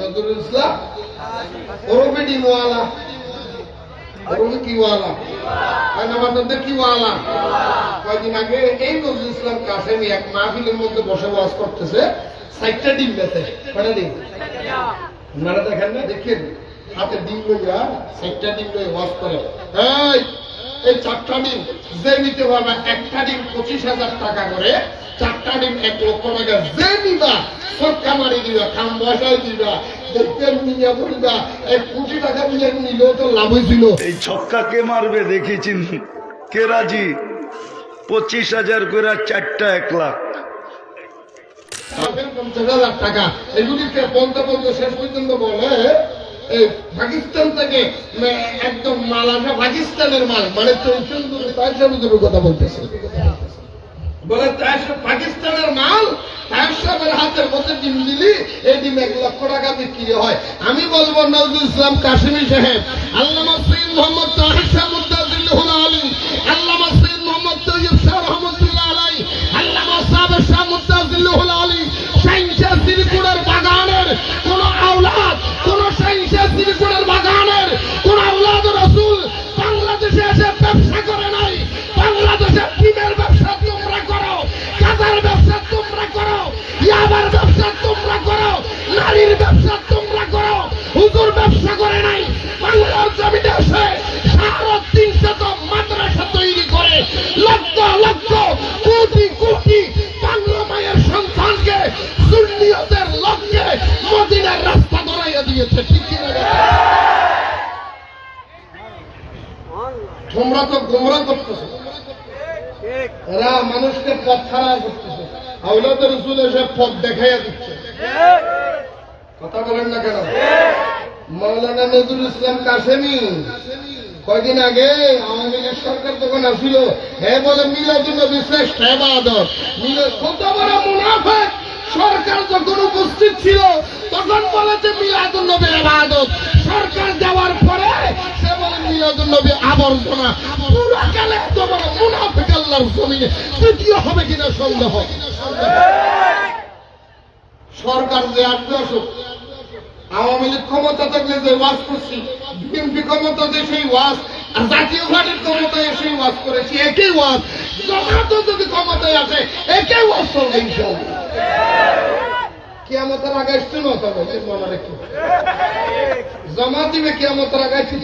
নজরুল ইসলাম, ওরফে ডিমওয়ালা ওরফে কিওয়ালা কিওয়ালা কয়দিন আগে এই নজরুল ইসলাম এক মাহফিলের মধ্যে করতেছে, সাইটটা ডিম ডিম? আপনারা দেখেন না? দেখেন, হাতে ডিম সাইটটা ডিম করে। এই এই চারটা ডিম, যে নিতে একটা ডিম পঁচিশ হাজার টাকা করে, চারটা ডিম এক লক্ষ টাকা, যে সরকা মারি দিবা খাম বসাই দিবা দেখবেন নিয়ে বলবা এক কোটি টাকা নিয়ে নিলেও তো লাভ হয়েছিল। এই ছক্কা কে মারবে দেখেছি কে রাজি? পঁচিশ হাজার করে চারটা এক লাখ। পঞ্চাশ হাজার টাকা। এগুলিকে বলতে বলতে শেষ পর্যন্ত বলে এই পাকিস্তান থেকে একদম মাল আসে পাকিস্তানের মাল মানে তাইসার কথা বলতেছে। বলে তাইসার পাকিস্তানের মাল তাইসাবের হাতের মধ্যে ডিম দিলি, এই ডিম এক লক্ষ টাকা বিক্রি হয়। আমি বলব নজরুল ইসলাম কাশ্মীর সাহেব আল্লাহ মোহাম্মদ তোমরা করো, নারীর ব্যবসা তোমরা করো, হুজুর ব্যবসা করে নাই, বাংলার জমিতে এসে সাড়ে তিনশত মাদ্রাসা তৈরি করে, লক্ষ লক্ষ কোটি কোটি বাংলা মায়ের সন্তানকে সুন্নিয়তের লক্ষ্যে মদিনার রাস্তা ধরাইয়া দিয়েছে, ঠিক কি না তোমরা তো গোমরা করতেছো। এরা মানুষকে পথ খারাপ করতেছে। আউলাদ রসুল এসে পথ দেখাইয়া দিচ্ছে। কথা বলেন না কেন? মৌলানা নজরুল ইসলাম কাসেমি, কয়দিন আগে আওয়ামী লীগের সরকার তখন আসছিল হ্যাঁ বলে মিলাদুল নবী শ্রেষ্ঠ হেবাদত মিলাদ কত বড় মুনাফেক! সরকার যখন উপস্থিত ছিল, তখন বলে যে মিলাদুল নবী হেবাদত সরকার যাওয়ার পরে সে বলে মিলাদুল নবী আবর্জনা। পুরো কালে এত মুনাফেক আল্লাহর জমিনে তৃতীয় হবে কিনা সন্দেহ? সরকার যে আসবে আসুক, আওয়ামী লীগ ক্ষমতা থাকলে যে ওয়াজ করছি, বিএনপি ক্ষমতা যে সেই ওয়াজ, আর জাতীয় পার্টির ক্ষমতায় সেই ওয়াজ করেছি, একই ওয়াজ। জমাত যদি ক্ষমতায় আসে, একই ওয়াজ চলবে ইনশাআল্লাহ। কিয়ামতের আগে আসছে মনে জমা দিবে কিয়ামতের আগে আসছে